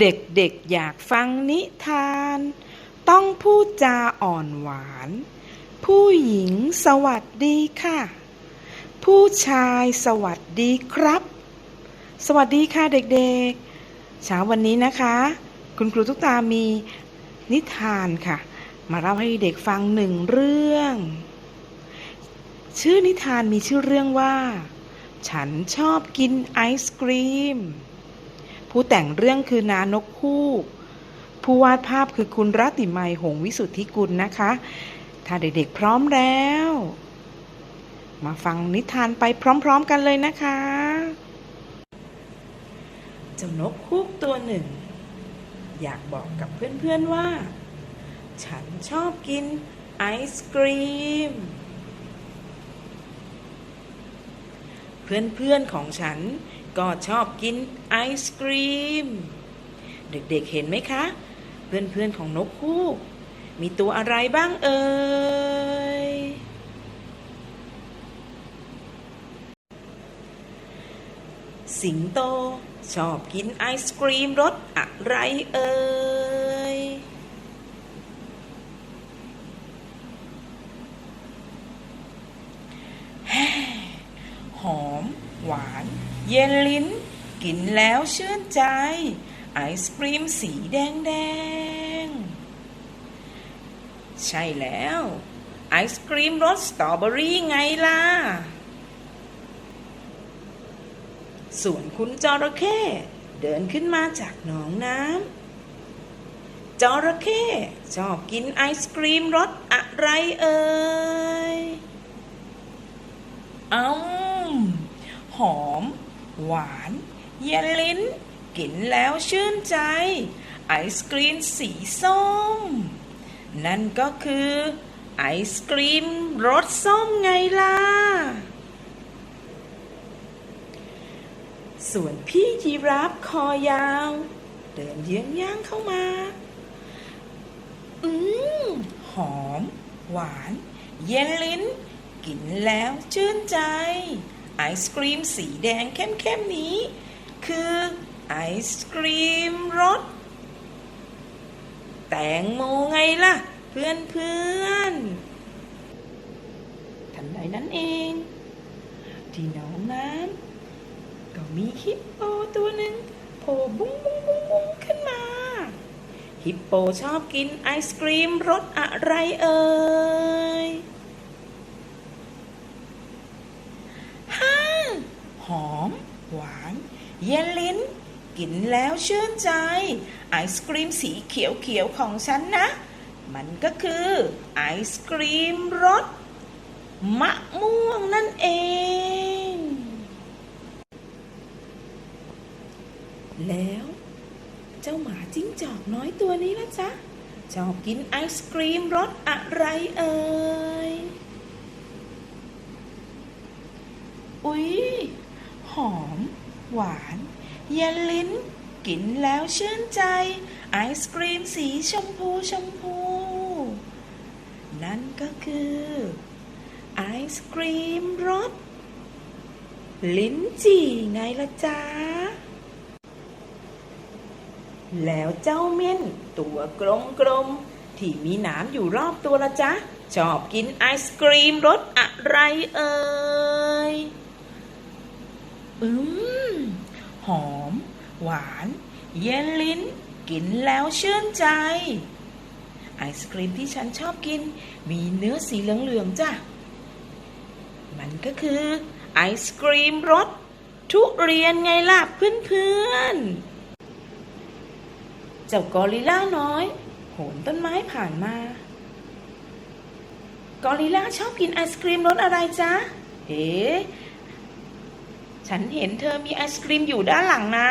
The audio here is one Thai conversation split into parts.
เด็กๆอยากฟังนิทาน ต้องพูดจาอ่อนหวาน ผู้หญิงสวัสดีค่ะ ผู้ชายสวัสดีครับ สวัสดีค่ะเด็กๆเช้าวันนี้นะคะ คุณครูทุกตามีนิทานค่ะ มาเล่าให้เด็กฟังหนึ่งเรื่อง ชื่อนิทานมีชื่อเรื่องว่า ฉันชอบกินไอศกรีม ผู้แต่งเรื่องคือนานกคู่ผู้วาดภาพคือคุณรัติมัยหงวิสุทธิกุลนะคะ ถ้าเด็กๆพร้อมแล้ว มาฟังนิทานไปพร้อมๆกันเลยนะคะเจ้านกคูกตัวหนึ่ง อยากบอกกับเพื่อนๆว่า ฉันชอบกินไอศกรีม เพื่อนๆของฉัน ก็ชอบกินไอศกรีม เด็กๆเห็นไหมคะ เพื่อนๆของนกคู่มีตัวอะไรบ้างเอ่ย สิงโตชอบกินไอศกรีมรสอะไรเอ่ย หอม หวาน เย็ นลิ้น กินแล้วชื่นใจ ไอศกรีมสีแดงแดง ใช่แล้ว ไอศกรีมรสสตรอเบอรี่ไงล่ะ ส่วนคุณจระเข้เดินขึ้นมาจากหนองน้ำจระเข้ชอบกินไอศกรีมรสอะไรเอ่ยอืมหอม หวาน เย็นลิ้น กินแล้วชื่นใจ ไอศกรีมสีส้ม นั่นก็คือ ไอศกรีมรสส้มไงล่ะ ส่วนพี่ยีราฟคอยาว เดินเยื้องย่างเข้ามา อืม หอม หวาน เย็นลิ้น กินแล้วชื่นใจ ไอศกรีมสีแดงเข้มๆนี้ คือไอศกรีมรสแตงโมไงล่ะเพื่อนเพื่อนๆทันใดนั้นเอง ที่หนองน้ำก็มีฮิปโปตัวหนึ่งโผล่บุ้งบุ้งบุ้งบุ้งขึ้นมา ฮิปโปชอบกินไอศกรีมรสอะไรเอ่ย ฮ่าหอม หวาน เย็นลิ้น กินแล้วชื่นใจ ไอศกรีมสีเขียวๆของฉันนะ มันก็คือไอศกรีมรสมะม่วงนั่นเอง แล้วเจ้าหมาจิ้งจอกน้อยตัวนี้ละจ๊ะชอบกินไอศกรีมรสอะไรเอ่ย อุ๊ย หอม หวาน เย็นลิ้น กินแล้วชื่นใจ ไอศกรีมสีชมพูชมพู นั่นก็คือ ไอศกรีมรสลิ้นจี่ไงละจ๊ะ แล้วเจ้าเม่นตัวกลมๆที่มีหนามอยู่รอบตัวละจ๊ะ ชอบกินไอศกรีมรสอะไรเอ่ย อืมหอม หวาน เย็นลิ้น กินแล้วชื่นใจ ไอศกรีมที่ฉันชอบกิน มีเนื้อสีเหลืองๆจ้ะ มันก็คือไอศกรีมรสทุเรียนไงล่ะเพื่อนๆ เจ้ากอริลล่าน้อย โหนต้นไม้ผ่านมา กอริลล่าชอบกินไอศกรีมรสอะไรจ๊ะ เอ๊ะฉันเห็นเธอมีไอศกรีมอยู่ด้านหลังนะ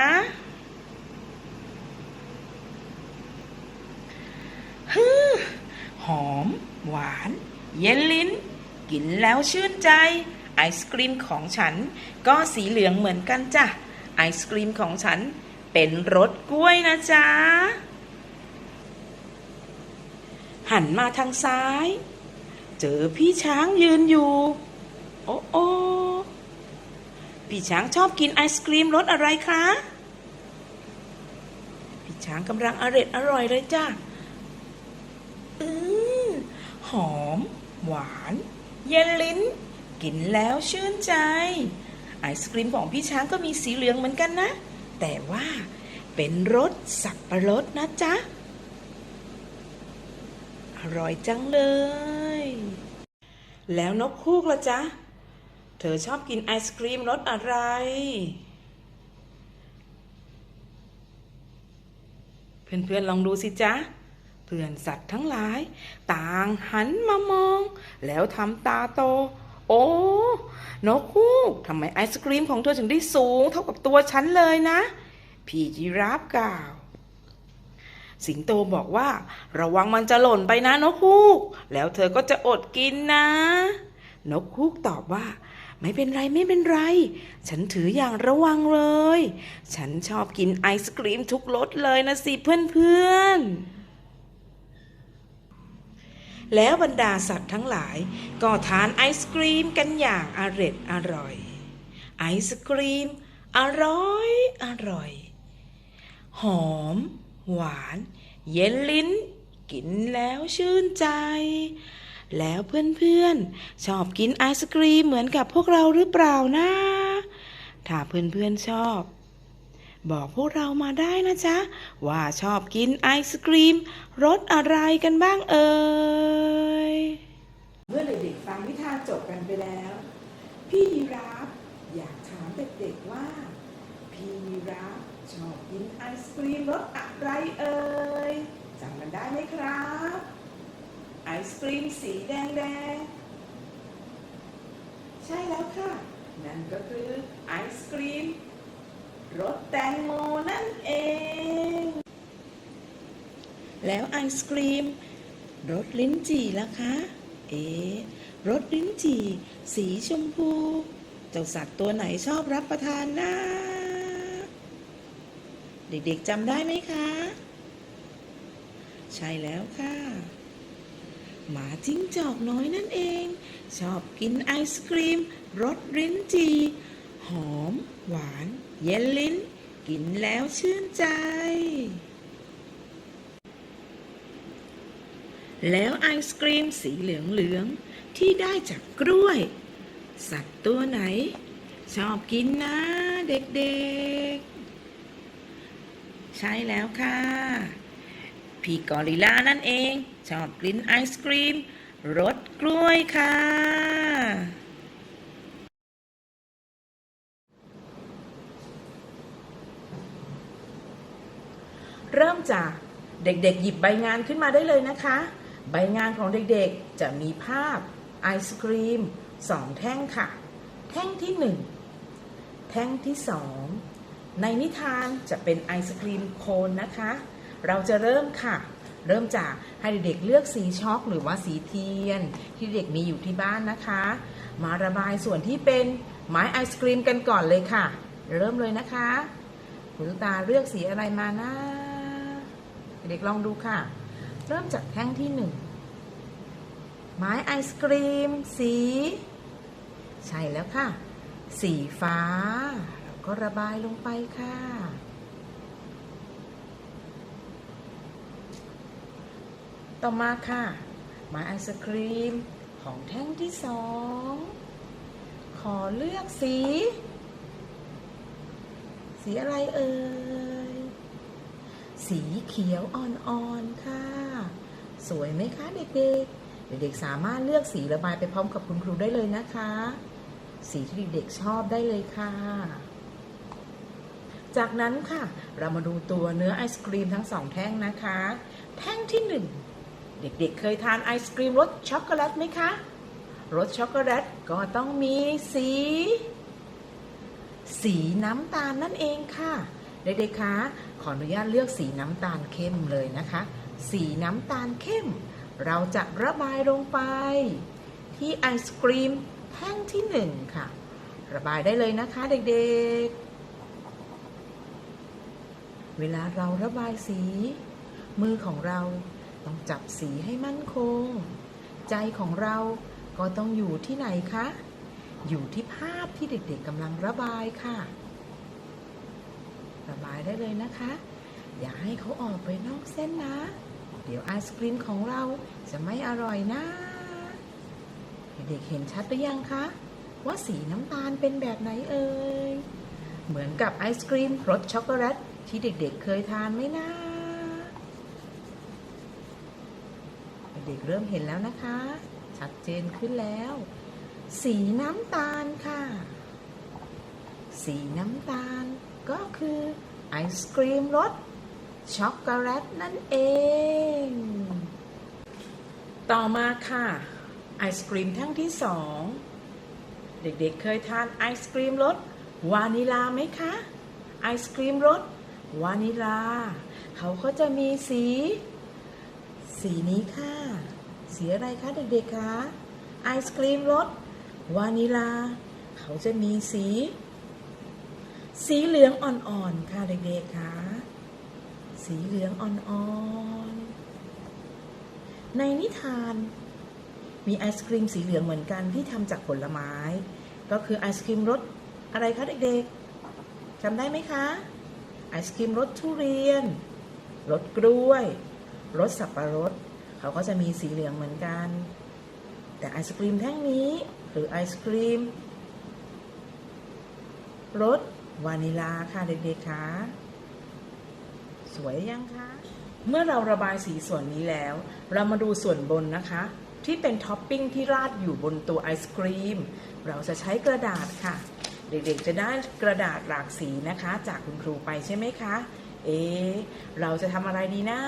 ฮึ หอม หวาน เย็นลิ้น กินแล้วชื่นใจ ไอศกรีมของฉัน ก็สีเหลืองเหมือนกันจ้ะ ไอศกรีมของฉันเป็นรสกล้วยนะจ๊ะ หันมาทางซ้าย เจอพี่ช้างยืนอยู่ โอ้โอพี่ช้างชอบกินไอศกรีมรสอะไรคะ พี่ช้างกำลังอร่อยอร่อยเลยจ้า อือ หอม หวาน เย็นลิ้น กินแล้วชื่นใจ ไอศกรีมของพี่ช้างก็มีสีเหลืองเหมือนกันนะ แต่ว่าเป็นรสสับปะรดนะจ๊ะ อร่อยจังเลย แล้วนกคูกละจ๊ะ เธอชอบกินไอศกรีมรสอะไร เพื่อนๆลองดูสิจ๊ะ พื่อนสัตว์ทั้งหลาย ต่างหันมามอง แล้วทำตาโต โอ้ นกฮูกทำไมไอศกรีมของเธอถึงได้สูงเท่ากับตัวฉันเลยนะ พี่จีราฟกล่าว สิงโตบอกว่า ระวังมันจะหล่นไปนะนกฮูก แล้วเธอก็จะอดกินนะ นกฮูกตอบว่าไม่เป็นไรไม่เป็นไร ฉันถืออย่างระวังเลย ฉันชอบกินไอศกรีมทุกรสเลยนะสิเพื่อนๆ แล้วบรรดาสัตว์ทั้งหลาย ก็ทานไอศกรีมกันอย่างอร็ดอร่อย ไอศกรีม อร่อยอร่อย หอม หวาน เย็นลิ้น กินแล้วชื่นใจ แล้วเพื่อนๆ ชอบกินไอศกรีมเหมือนกับพวกเราหรือเปล่านะ ถ้าเพื่อนๆชอบ บอกพวกเรามาได้นะจ๊ะ ว่าชอบกินไอศกรีมรสอะไรกันบ้างเอ่ย เมื่อเด็กๆฟังนิทานจบกันไปแล้ว พี่ยีราฟอยากถามเด็กๆว่า พี่ยีราฟชอบกินไอศกรีมรสอะไรเอ่ยจำกันได้ไหมครับ ไอศกรีมสีแดงๆใช่แล้วค่ะ นั่นก็คือไอศ รสแตงโมนั่นเอง แล้วไอศกรีมรสลิ้นจี่ล่ะคะ เอ๊ะรสลิ้นจี่ สีชมพู เจ้าสัตว์ตัวไหนชอบรับประทานนะเด็กๆจำได้ไหมคะ ใช่แล้วค่ะ หมาจิ้งจอกน้อยนั่นเอง ชอบกินไอศครีมรสลิ้นจี่ หอม หวาน เย็นลิ้นกินแล้วชื่นใจ แล้วไอศกรีมสีเหลืองๆที่ได้จากกล้วย สัตว์ตัวไหน ชอบกินนะเด็กๆ ใช่แล้วค่ะพี่กอริลลานั่นเอง ชอบกินไอศกรีมรสกล้วยค่ะ เริ่มจากเด็กๆ หยิบใบงานขึ้นมาได้เลยนะคะ ใบงานของเด็กๆ จะมีภาพไอศกรีมสองแท่งค่ะ แท่งที่หนึ่งแท่งที่สองในนิทานจะเป็นไอศกรีมโคนนะคะ เราจะเริ่มค่ะ เริ่มจากให้เด็กๆเลือกสีช็อกหรือว่าสีเทียน ที่เด็กมีอยู่ที่บ้านนะคะ มาระบายส่วนที่เป็นไม้ไอศกรีมกันก่อนเลยค่ะ เริ่มเลยนะคะคุณตาเลือกสีอะไรมานะ เด็กลองดูค่ะ เริ่มจากแท่งที่หนึ่งไม้ไอศกรีม สี ใช่แล้วค่ะ สีฟ้าแล้วก็ระบายลงไปค่ะ ต่อมาค่ะ ไม้ไอศครีม ของแท่งที่สอง ขอเลือกสี สีอะไรเอ่ย สีเขียวอ่อนๆค่ะ สวยไหมคะเด็กๆ เด็กๆสามารถเลือกสีระบายไปพร้อมกับคุณครูได้เลยนะคะ สีที่เด็กๆชอบได้เลยค่ะ จากนั้นค่ะ เรามาดูตัวเนื้อไอศครีมทั้งสองแท่งนะคะ แท่งที่หนึ่งเด็กๆเคยทานไอศกรีมรสช็อกโกแลตไหมคะรสช็อกโกแลตก็ต้องมีสี สีน้ำตาลนั่นเองค่ะ เด็กๆคะขออนุญาตเลือกสีน้ำตาลเข้มเลยนะคะ สีน้ำตาลเข้ม เราจะระบายลงไป ที่ไอศกรีมแท่งที่หนึ่งค่ะ ระบายได้เลยนะคะเด็กๆ เวลาเราระบายสี มือของเราต้องจับสีให้มั่นคง ใจของเราก็ต้องอยู่ที่ไหนคะ อยู่ที่ภาพที่เด็กๆกำลังระบายค่ะ ระบายได้เลยนะคะ อย่าให้เขาออกไปนอกเส้นนะ เดี๋ยวไอศครีมของเราจะไม่อร่อยนะ เด็กๆเห็นชัดหรือยังคะ ว่าสีน้ำตาลเป็นแบบไหนเอ่ย เหมือนกับไอศครีมรสช็อกโกแลตที่เด็กๆเคยทานไหมนะเด็กๆเริ่มเห็นแล้วนะคะ ชัดเจนขึ้นแล้ว สีน้ำตาลค่ะ สีน้ำตาล ก็คือไอศครีมรสช็อกโกแลตนั่นเอง ต่อมาค่ะไอศครีมแท่งที่สองเด็กๆเคยทานไอศครีมรสวานิลาไหมคะไอศครีมรสวานิลา เขาก็จะมีสี สีนี้ค่ะ สีอะไรคะเด็กๆคะไอศครีมรสวานิลา เขาจะมีสี สีเหลืองอ่อนๆค่ะเด็กๆคะสีเหลืองอ่อนๆในนิทานมีไอศครีมสีเหลืองเหมือนกันที่ทำจากผลไม้ ก็คือไอศครีมรสอะไรคะเด็กๆจำได้ไหมคะไอศครีมรสทุเรียนรสกล้วยรสสับปะรดเขาก็จะมีสีเหลืองเหมือนกัน แต่ไอศครีมแท่งนี้หรือไอศครีมรส วานิลาค่ะเด็กๆคะสวยยังคะ เมื่อเราระบายสีส่วนนี้แล้ว เรามาดูส่วนบนนะคะ ที่เป็นท็อปปิ้งที่ราดอยู่บนตัวไอศครีม เราจะใช้กระดาษค่ะ เด็กๆจะได้กระดาษหลากสีนะคะ จากคุณครูไปใช่ไหมคะ เอ๊เราจะทำอะไรดีนะ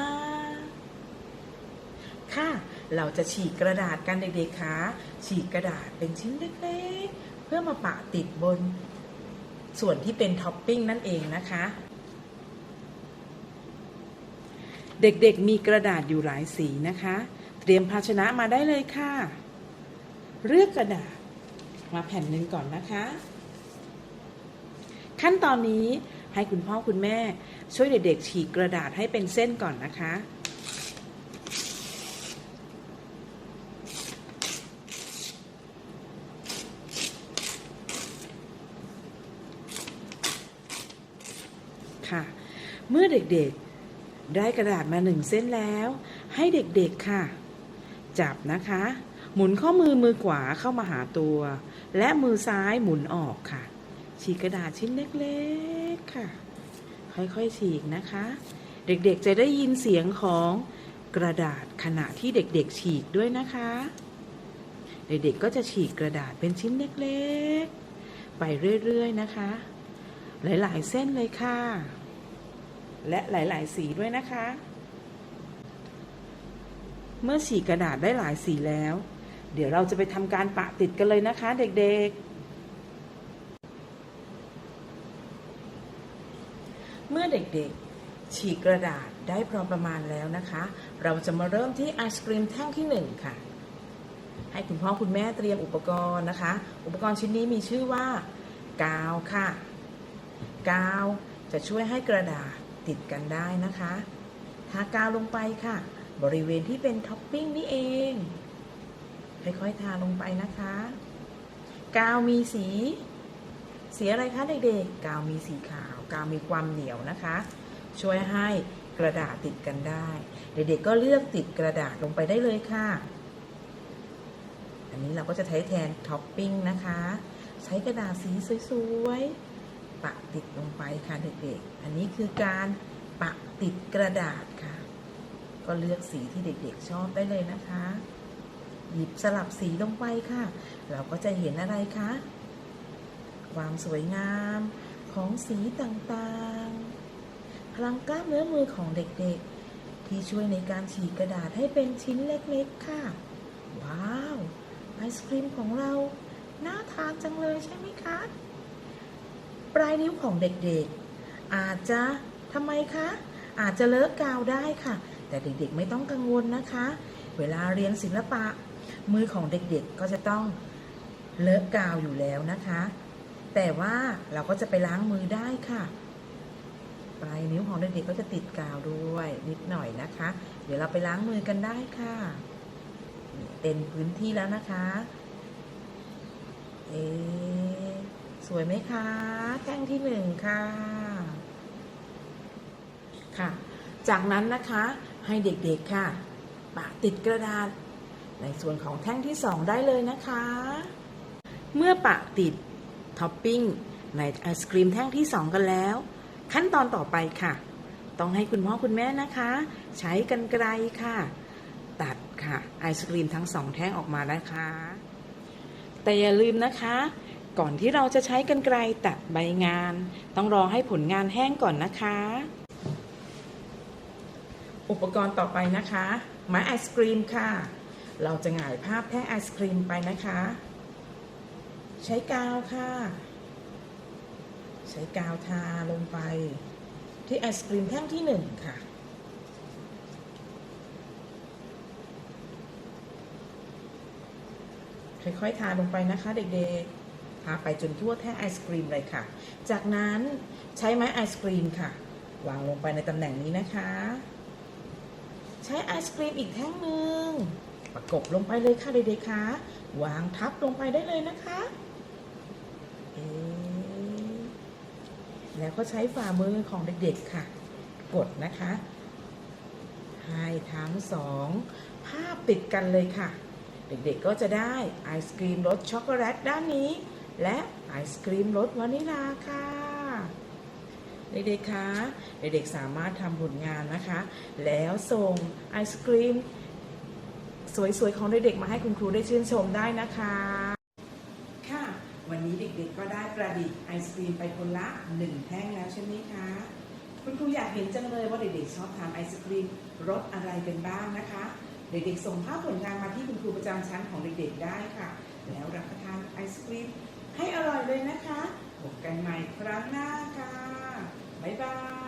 ค่ะ เราจะฉีกกระดาษกันเด็กๆคะฉีกกระดาษเป็นชิ้นเล็กๆ เพื่อมาปะติดบน ส่วนที่เป็นท็อปปิ้งนั่นเองนะคะ เด็กๆมีกระดาษอยู่หลายสีนะคะ เตรียมภาชนะมาได้เลยค่ะ เลือกกระดาษมาแผ่นหนึ่งก่อนนะคะ ขั้นตอนนี้ให้คุณพ่อคุณแม่ช่วยเด็กๆฉีกกระดาษให้เป็นเส้นก่อนนะคะ เมื่อเด็กๆ ได้กระดาษมาหนึ่งเส้นแล้ว ให้เด็กๆค่ะ จับนะคะ หมุนข้อมือมือขวาเข้ามาหาตัว และมือซ้ายหมุนออกค่ะ ฉีกกระดาษชิ้นเล็กๆค่ะ ค่อยๆฉีกนะคะ เด็กๆจะได้ยินเสียงของกระดาษขณะที่เด็กๆ ฉีกด้วยนะคะ เด็กๆก็จะฉีกกระดาษเป็นชิ้นเล็กๆ ไปเรื่อยๆนะคะ หลายๆเส้นเลยค่ะ และหลาย ๆ สีด้วยนะคะ เมื่อฉีกกระดาษได้หลายสีแล้ว เดี๋ยวเราจะไปทำการปะติดกันเลยนะคะ เด็ก ๆ เมื่อเด็ก ๆฉีกกระดาษได้พอประมาณแล้วนะคะ เราจะมาเริ่มที่ไอศครีมแท่งที่หนึ่งค่ะ ให้คุณพ่อคุณแม่เตรียมอุปกรณ์นะคะ อุปกรณ์ชิ้นนี้มีชื่อว่ากาวค่ะ กาวจะช่วยให้กระดาษ ติดกันได้นะคะ ทากาวลงไปค่ะ บริเวณที่เป็นท็อปปิ้งนี่เอง ค่อยๆทาลงไปนะคะ กาวมีสี สีอะไรคะเด็กๆ กาวมีสีขาว กาวมีความเหนียวนะคะ ช่วยให้กระดาษติดกันได้ เด็กๆก็เลือกติดกระดาษลงไปได้เลยค่ะ อันนี้เราก็จะใช้แทนท็อปปิ้งนะคะ ใช้กระดาษสีสวยๆ ปะติดลงไปค่ะเด็กๆ อันนี้คือการปะติดกระดาษค่ะ ก็เลือกสีที่เด็กๆ ชอบได้เลยนะคะ หยิบสลับสีลงไปค่ะ เราก็จะเห็นอะไรคะ ความสวยงามของสีต่างๆ พลังกล้ามเนื้อมือของเด็กๆ ที่ช่วยในการฉีกกระดาษให้เป็นชิ้นเล็กๆ ค่ะ ว้าว ไอศครีมของเรา น่าทานจังเลยใช่ไหมคะ ปลายนิ้วของเด็กๆ อาจจะทำไมคะ อาจจะเลอะกาวได้ค่ะ แต่เด็กๆไม่ต้องกังวลนะคะ เวลาเรียนศิลปะ มือของเด็กๆก็จะต้องเลอะกาวอยู่แล้วนะคะ แต่ว่าเราก็จะไปล้างมือได้ค่ะ ปลายนิ้วของเด็กๆก็จะติดกาวด้วยนิดหน่อยนะคะ เดี๋ยวเราไปล้างมือกันได้ค่ะเต็มพื้นที่แล้วนะคะ เอ๊ สวยไหมคะ แท่งที่หนึ่งค่ะ ค่ะ จากนั้นนะคะให้เด็กๆค่ะปะติดกระดาษ ในส่วนของแท่งที่2ได้เลยนะคะ เมื่อปะติดท็อปปิ้งในไอศครีมแท่งที่2กันแล้ว ขั้นตอนต่อไปค่ะ ต้องให้คุณพ่อคุณแม่นะคะ ใช้กันไกลค่ะ ตัดค่ะไอศครีมทั้งสองแท่งออกมานะคะ แต่อย่าลืมนะคะ ก่อนที่เราจะใช้กันไกลตัดใบงาน ต้องรอให้ผลงานแห้งก่อนนะคะ อุปกรณ์ต่อไปนะคะไม้ไอศครีมค่ะ เราจะหงายภาพแท่งไอศครีมไปนะคะ ใช้กาวค่ะ ใช้กาวทาลงไป ที่ไอศครีมแท่งที่หนึ่งค่ะค่อยๆ ทาลงไปนะคะเด็กๆ ทาไปจนทั่วแท่งไอศครีมเลยค่ะ จากนั้นใช้ไม้ไอศครีมค่ะ วางลงไปในตำแหน่งนี้นะคะ ใช้ไอศครีมอีกแท่งหนึ่งประกบลงไปเลยค่ะเด็กๆคะวางทับลงไปได้เลยนะคะแล้วก็ใช้ฝ่ามือของเด็กๆค่ะ กดนะคะ ให้ทั้งสองภาพติดกันเลยค่ะ เด็กๆก็จะได้ไอศครีมรสช็อกโกแลตด้านนี้ และไอศครีมรสวานิลาค่ะ เด็กๆคะเด็กๆสามารถทำผลงานนะคะ แล้วส่งไอศครีมสวยๆ ของเด็กๆมาให้คุณครูได้ชื่นชมได้นะคะ ค่ะ วันนี้เด็กๆก็ได้ประดิษฐ์ไอศครีมไปคนละหนึ่งแท่งแล้วใช่ไหมคะคุณครูอยากเห็นจังเลยว่าเด็กๆชอบทานไอศครีมรสอะไรเป็นบ้างนะคะ เด็กๆส่งภาพผลงานมาที่คุณครูประจำชั้นของเด็กๆได้ค่ะ แล้วรับประทานไอศครีม ให้อร่อยเลยนะคะพบกันใหม่ครั้งหน้าค่ะ บ๊ายบาย